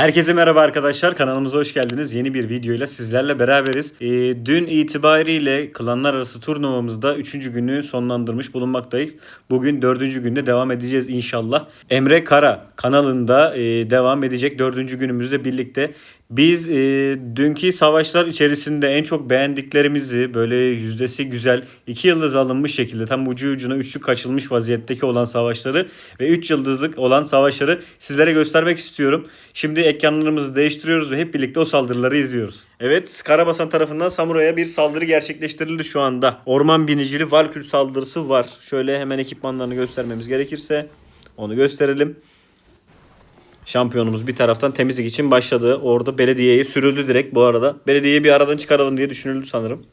Herkese merhaba arkadaşlar. Kanalımıza hoş geldiniz. Yeni bir videoyla sizlerle beraberiz. Ee, dün itibariyle klanlar arası turnuvamızda 3. günü sonlandırmış bulunmaktayız. Bugün 4. günde devam edeceğiz inşallah. Emre Kara kanalında e, devam edecek 4. günümüzde birlikte. Biz e, dünkü savaşlar içerisinde en çok beğendiklerimizi böyle yüzdesi güzel iki yıldız alınmış şekilde tam ucu ucuna üçlük kaçılmış vaziyetteki olan savaşları ve 3 yıldızlık olan savaşları sizlere göstermek istiyorum. Şimdi ekranlarımızı değiştiriyoruz ve hep birlikte o saldırıları izliyoruz. Evet Karabasan tarafından Samuray'a bir saldırı gerçekleştirildi şu anda. Orman binicili Valkür saldırısı var. Şöyle hemen ekipmanlarını göstermemiz gerekirse onu gösterelim. Şampiyonumuz bir taraftan temizlik için başladı. Orada belediyeye sürüldü direkt bu arada. Belediyeyi bir aradan çıkaralım diye düşünüldü sanırım.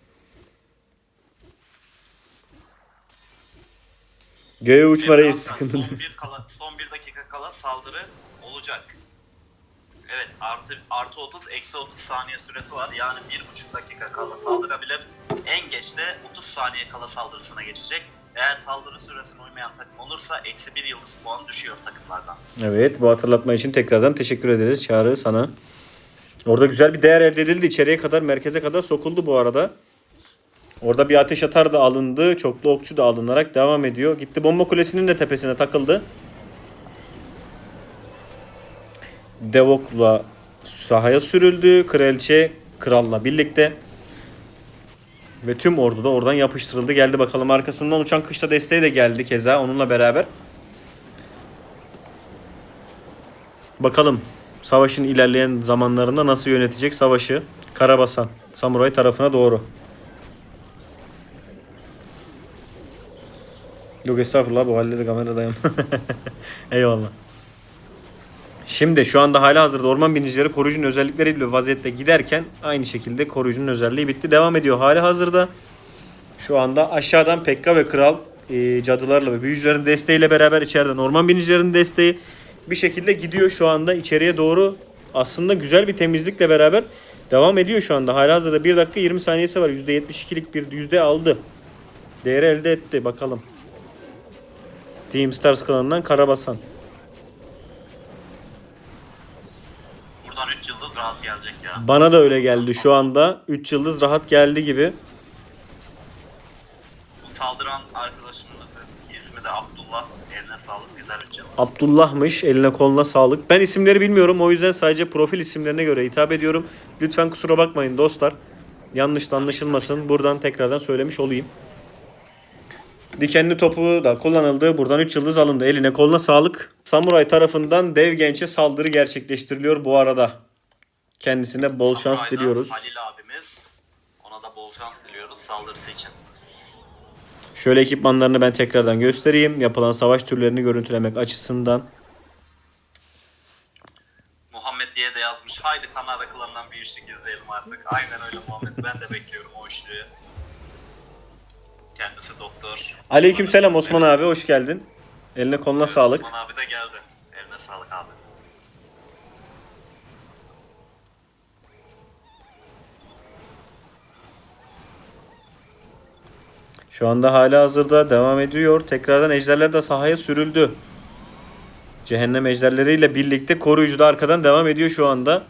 Göğe uçma reis Son bir, kala, son bir dakika kala saldırı olacak. Evet artı, artı 30 eksi 30 saniye süresi var. Yani bir buçuk dakika kala saldırabilir. En geç de 30 saniye kala saldırısına geçecek. Eğer saldırı süresine uymayan takım olursa eksi bir yıldız puan düşüyor takımlardan. Evet bu hatırlatma için tekrardan teşekkür ederiz Çağrı sana. Orada güzel bir değer elde edildi. İçeriye kadar merkeze kadar sokuldu bu arada. Orada bir ateş atar da alındı. Çoklu okçu da alınarak devam ediyor. Gitti bomba kulesinin de tepesine takıldı. Devok'la sahaya sürüldü. Kraliçe kralla birlikte. Ve tüm ordu da oradan yapıştırıldı. Geldi bakalım arkasından uçan kışla desteği de geldi keza onunla beraber. Bakalım savaşın ilerleyen zamanlarında nasıl yönetecek savaşı Karabasan samuray tarafına doğru. Yok estağfurullah bu halde de kameradayım. Eyvallah. Şimdi şu anda hala hazırda orman binicileri koruyucunun özellikleriyle vaziyette giderken aynı şekilde koruyucunun özelliği bitti. Devam ediyor hali hazırda. Şu anda aşağıdan Pekka ve Kral e, cadılarla ve büyücülerin desteğiyle beraber içeriden orman binicilerin desteği bir şekilde gidiyor şu anda içeriye doğru. Aslında güzel bir temizlikle beraber devam ediyor şu anda. Hala hazırda 1 dakika 20 saniyesi var. %72'lik bir yüzde aldı. Değeri elde etti bakalım. Team Stars kanalından Karabasan. Buradan 3 yıldız rahat gelecek ya. Bana da öyle geldi şu anda. 3 yıldız rahat geldi gibi. Saldıran arkadaşımın nasıl? İsmi de Abdullah. Eline sağlık güzel 3 yıldız. Abdullah'mış. Eline koluna sağlık. Ben isimleri bilmiyorum. O yüzden sadece profil isimlerine göre hitap ediyorum. Lütfen kusura bakmayın dostlar. Yanlış da anlaşılmasın. Buradan tekrardan söylemiş olayım. Dikenli topu da kullanıldı. Buradan 3 yıldız alındı. Eline koluna sağlık. Samuray tarafından dev gençe saldırı gerçekleştiriliyor bu arada. Kendisine bol şans diliyoruz. Halil abimiz. Ona da bol şans diliyoruz saldırısı için. Şöyle ekipmanlarını ben tekrardan göstereyim. Yapılan savaş türlerini görüntülemek açısından. Muhammed diye de yazmış. Haydi Kanada klanından bir üçlük izleyelim artık. Aynen öyle Muhammed. Ben de bekliyorum o üçlüyü. Kendisi doktor. Aleykümselam Osman abi hoş geldin. Eline koluna sağlık. Osman abi de geldi. Eline sağlık abi. Şu anda hala hazırda devam ediyor. Tekrardan ejderler de sahaya sürüldü. Cehennem ejderleriyle birlikte koruyucu da arkadan devam ediyor şu anda.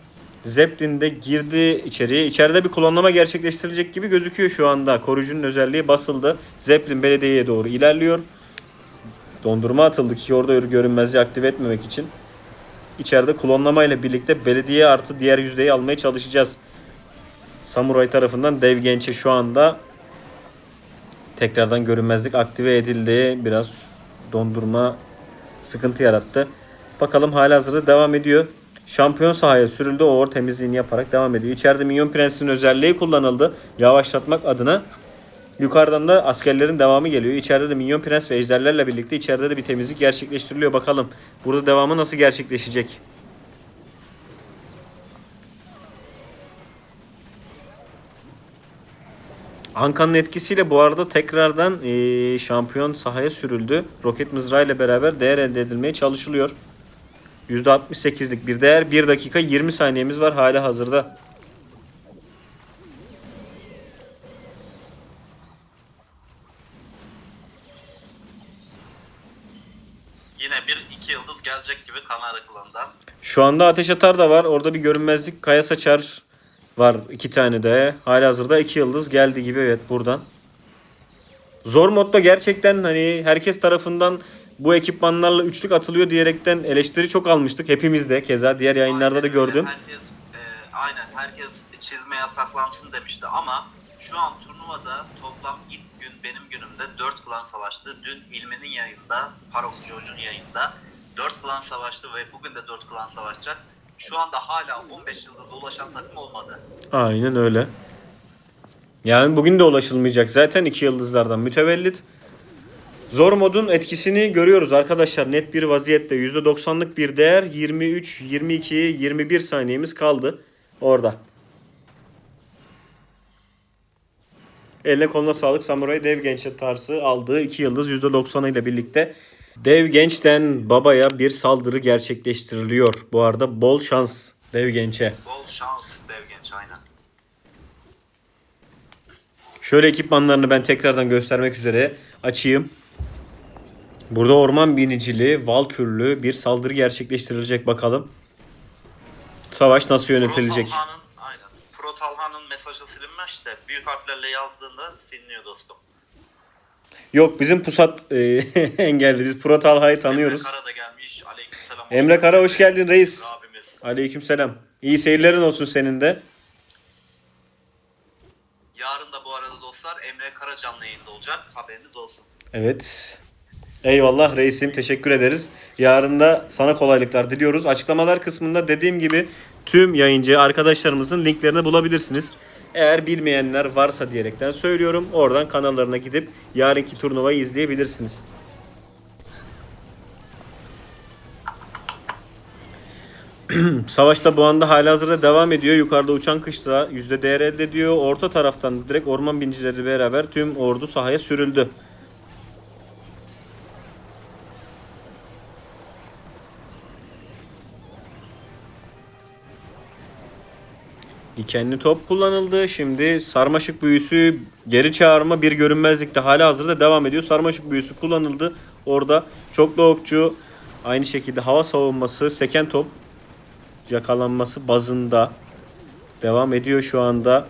Zeppelin de girdi içeriye. İçeride bir klonlama gerçekleştirilecek gibi gözüküyor şu anda. Koruyucunun özelliği basıldı. Zeppelin belediyeye doğru ilerliyor. Dondurma atıldı ki orada görünmezliği aktive etmemek için. İçeride klonlama ile birlikte belediye artı diğer yüzdeyi almaya çalışacağız. Samuray tarafından dev gençe şu anda tekrardan görünmezlik aktive edildi. Biraz dondurma sıkıntı yarattı. Bakalım hala hazırda devam ediyor. Şampiyon sahaya sürüldü. Oğur temizliğini yaparak devam ediyor. İçeride Minyon Prens'in özelliği kullanıldı. Yavaşlatmak adına. Yukarıdan da askerlerin devamı geliyor. İçeride de Minyon Prens ve ejderlerle birlikte içeride de bir temizlik gerçekleştiriliyor. Bakalım burada devamı nasıl gerçekleşecek? Anka'nın etkisiyle bu arada tekrardan eee, şampiyon sahaya sürüldü. Roket mızrağı ile beraber değer elde edilmeye çalışılıyor. %68'lik bir değer. 1 dakika 20 saniyemiz var hala hazırda. Yine bir iki yıldız gelecek gibi Kanada klanından. Şu Şu anda ateş atar da var. Orada bir görünmezlik kaya saçar var iki tane de. Halihazırda iki yıldız geldi gibi evet buradan. Zor modda gerçekten hani herkes tarafından bu ekipmanlarla üçlük atılıyor diyerekten eleştiri çok almıştık. Hepimiz de keza diğer yayınlarda da gördüm. Herkes, e, aynen herkes çizme yasaklansın demişti ama şu an turnuvada toplam ilk gün benim günümde 4 klan savaştı. Dün İlmi'nin yayında, Parok Jojo'nun yayında 4 klan savaştı ve bugün de 4 klan savaşacak. Şu anda hala 15 yıldıza ulaşan takım olmadı. Aynen öyle. Yani bugün de ulaşılmayacak. Zaten iki yıldızlardan mütevellit. Zor modun etkisini görüyoruz arkadaşlar. Net bir vaziyette. %90'lık bir değer. 23, 22, 21 saniyemiz kaldı. Orada. Eline koluna sağlık. Samuray Dev Genç'e tarzı aldığı 2 yıldız %90 ile birlikte Dev Genç'ten babaya bir saldırı gerçekleştiriliyor. Bu arada bol şans Dev Genç'e. Bol şans dev genç aynen. Şöyle ekipmanlarını ben tekrardan göstermek üzere açayım. Burada orman binicili, valkürlü bir saldırı gerçekleştirilecek bakalım. Savaş nasıl yönetilecek? Pro Talha'nın, aynen. Pro Talha'nın mesajı silinmez de büyük harflerle yazdığında siliniyor dostum. Yok bizim pusat e, engelli. Biz Pro Talha'yı tanıyoruz. Emre Kara da gelmiş. Aleykümselam. Emre Kara hoş geldin reis. Abimiz. Aleykümselam. İyi seyirlerin olsun senin de. Yarın da bu arada dostlar Emre Kara canlı yayında olacak. Haberiniz olsun. Evet. Eyvallah reisim teşekkür ederiz. Yarın da sana kolaylıklar diliyoruz. Açıklamalar kısmında dediğim gibi tüm yayıncı arkadaşlarımızın linklerini bulabilirsiniz. Eğer bilmeyenler varsa diyerekten söylüyorum. Oradan kanallarına gidip yarınki turnuvayı izleyebilirsiniz. Savaşta bu anda halihazırda devam ediyor. Yukarıda uçan kışla yüzde değer elde ediyor. Orta taraftan direkt orman binicileri beraber tüm ordu sahaya sürüldü. Dikenli top kullanıldı. Şimdi sarmaşık büyüsü geri çağırma bir görünmezlikte hala hazırda devam ediyor. Sarmaşık büyüsü kullanıldı. Orada çoklu okçu aynı şekilde hava savunması seken top yakalanması bazında devam ediyor şu anda.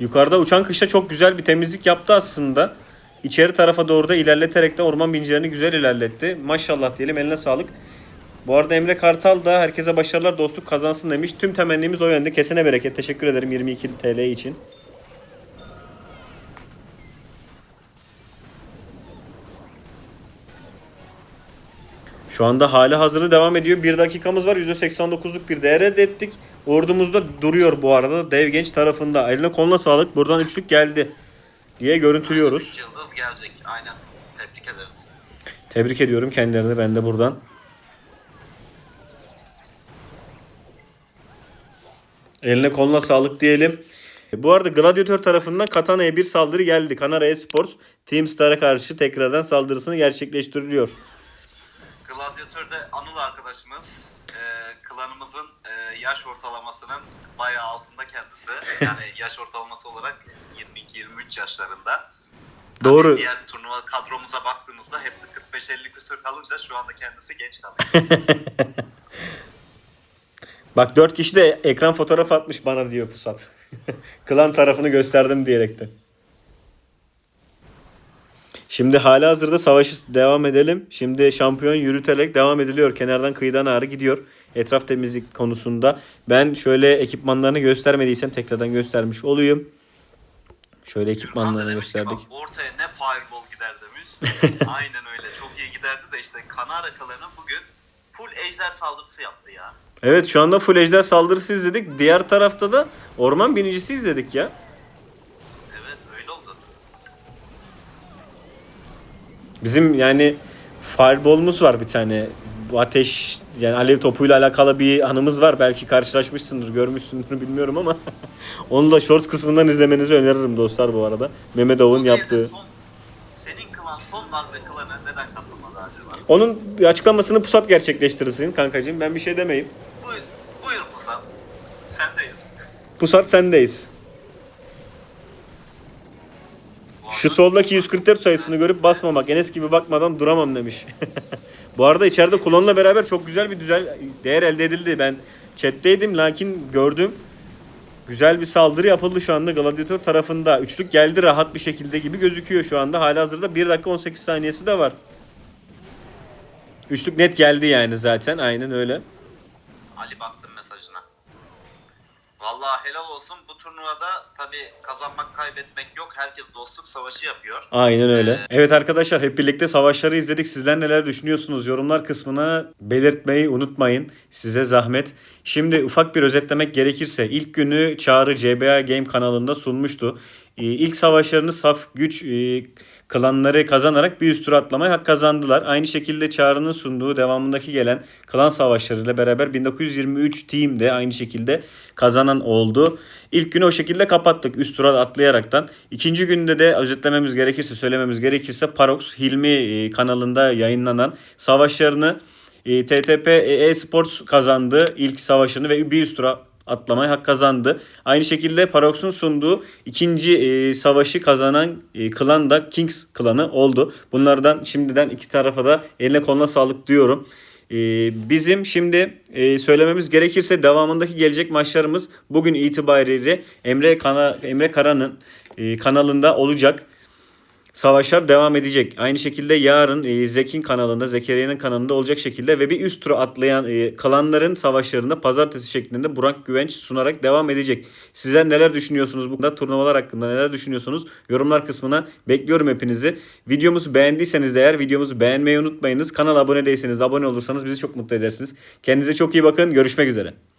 Yukarıda uçan kışla çok güzel bir temizlik yaptı aslında. İçeri tarafa doğru da ilerleterek de orman binicilerini güzel ilerletti. Maşallah diyelim eline sağlık. Bu arada Emre Kartal da herkese başarılar dostluk kazansın demiş. Tüm temennimiz o yönde. Kesene bereket. Teşekkür ederim 22 TL için. Şu anda hali hazırda devam ediyor. Bir dakikamız var. %89'luk bir değer elde ettik. Ordumuz da duruyor bu arada. Dev genç tarafında. Eline koluna sağlık. Buradan üçlük geldi diye görüntülüyoruz. Üç yıldız gelecek. Aynen. Tebrik ederiz. Tebrik ediyorum kendilerini ben de buradan. Eline koluna sağlık diyelim. Bu arada Gladiator tarafından Katana'ya bir saldırı geldi. Kanara Esports Team Star'a karşı tekrardan saldırısını gerçekleştiriliyor. Gladyatör'de Anıl arkadaşımız e, klanımızın e, yaş ortalamasının bayağı altında kendisi. Yani yaş ortalaması olarak 22-23 yaşlarında. Doğru. Tabii diğer turnuva kadromuza baktığımızda hepsi 45-50 küsur kalınca şu anda kendisi genç kalıyor. Bak 4 kişi de ekran fotoğraf atmış bana diyor Pusat. Klan tarafını gösterdim diyerekten. Şimdi hala hazırda savaşı devam edelim. Şimdi şampiyon yürüterek devam ediliyor. Kenardan kıyıdan ağrı gidiyor. Etraf temizlik konusunda. Ben şöyle ekipmanlarını göstermediysem tekrardan göstermiş olayım. Şöyle Gürkan da ekipmanlarını demiş ki gösterdik. bak ortaya ne fireball gider demiş. Aynen öyle çok iyi giderdi de işte Kanara klanı bugün full ejder saldırısı yaptı ya. Evet şu anda full ejder saldırısı izledik. Diğer tarafta da orman binicisi izledik ya. Evet öyle oldu. Bizim yani fireball'umuz var bir tane. Bu ateş yani alev topuyla alakalı bir anımız var. Belki karşılaşmışsındır, görmüşsündür bilmiyorum ama onu da shorts kısmından izlemenizi öneririm dostlar bu arada. Mehmet Ov'un yaptığı. Son, senin klan son darbe? Onun açıklamasını pusat gerçekleştirirsin kankacığım. Ben bir şey demeyeyim. Buyur, buyur Pusat. Sendeyiz. Pusat sendeyiz. Şu soldaki 144 sayısını görüp basmamak. Enes gibi bakmadan duramam demiş. Bu arada içeride kolonla beraber çok güzel bir güzel değer elde edildi. Ben chatteydim lakin gördüm. Güzel bir saldırı yapıldı şu anda Gladiator tarafında. Üçlük geldi rahat bir şekilde gibi gözüküyor şu anda. Halihazırda 1 dakika 18 saniyesi de var. Üçlük net geldi yani zaten. Aynen öyle. Ali baktım mesajına. Vallahi helal olsun. Bu turnuvada tabi kazanmak kaybetmek yok. Herkes dostluk savaşı yapıyor. Aynen öyle. Evet arkadaşlar hep birlikte savaşları izledik. Sizler neler düşünüyorsunuz? Yorumlar kısmına belirtmeyi unutmayın. Size zahmet. Şimdi ufak bir özetlemek gerekirse ilk günü Çağrı CBA Game kanalında sunmuştu. Ee, İlk savaşlarını saf güç e, klanları kazanarak bir üst tura atlamaya hak kazandılar. Aynı şekilde Çağrı'nın sunduğu devamındaki gelen klan savaşlarıyla beraber 1923 team de aynı şekilde kazanan oldu. İlk günü o şekilde kapattık üst tura atlayaraktan. İkinci günde de özetlememiz gerekirse söylememiz gerekirse Parox Hilmi e, kanalında yayınlanan savaşlarını e, TTP e-Sports kazandı ilk savaşını ve bir üst tura atlamaya hak kazandı. Aynı şekilde Parox'un sunduğu ikinci e, savaşı kazanan e, klan da Kings klanı oldu. Bunlardan şimdiden iki tarafa da eline koluna sağlık diyorum. E, bizim şimdi e, söylememiz gerekirse devamındaki gelecek maçlarımız bugün itibariyle Emre Kana, Emre Kara'nın e, kanalında olacak. Savaşlar devam edecek. Aynı şekilde yarın e, Zek'in kanalında, Zekeriya'nın kanalında olacak şekilde ve bir üst tura atlayan e, kalanların savaşlarında pazartesi şeklinde Burak Güvenç sunarak devam edecek. Sizler neler düşünüyorsunuz bu konuda turnuvalar hakkında neler düşünüyorsunuz? Yorumlar kısmına bekliyorum hepinizi. Videomuzu beğendiyseniz de eğer videomuzu beğenmeyi unutmayınız. Kanala abone değilseniz de abone olursanız bizi çok mutlu edersiniz. Kendinize çok iyi bakın. Görüşmek üzere.